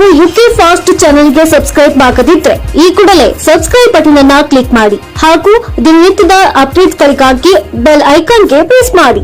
ನೀವು UK fast ಚಾನೆಲ್ಗೆ subscribe ಆಗದಿದ್ರೆ ಈ ಕೂಡಲೇ ಸಬ್ಸ್ಕ್ರೈಬ್ ಬಟನ್ ಅನ್ನ ಕ್ಲಿಕ್ ಮಾಡಿ ಹಾಗೂ ದಿನನಿತ್ಯದ ಅಪ್ಡೇಟ್ಗಳಿಗಾಗಿ ಬೆಲ್ ಐಕಾನ್ಗೆ ಪ್ರೆಸ್ ಮಾಡಿ.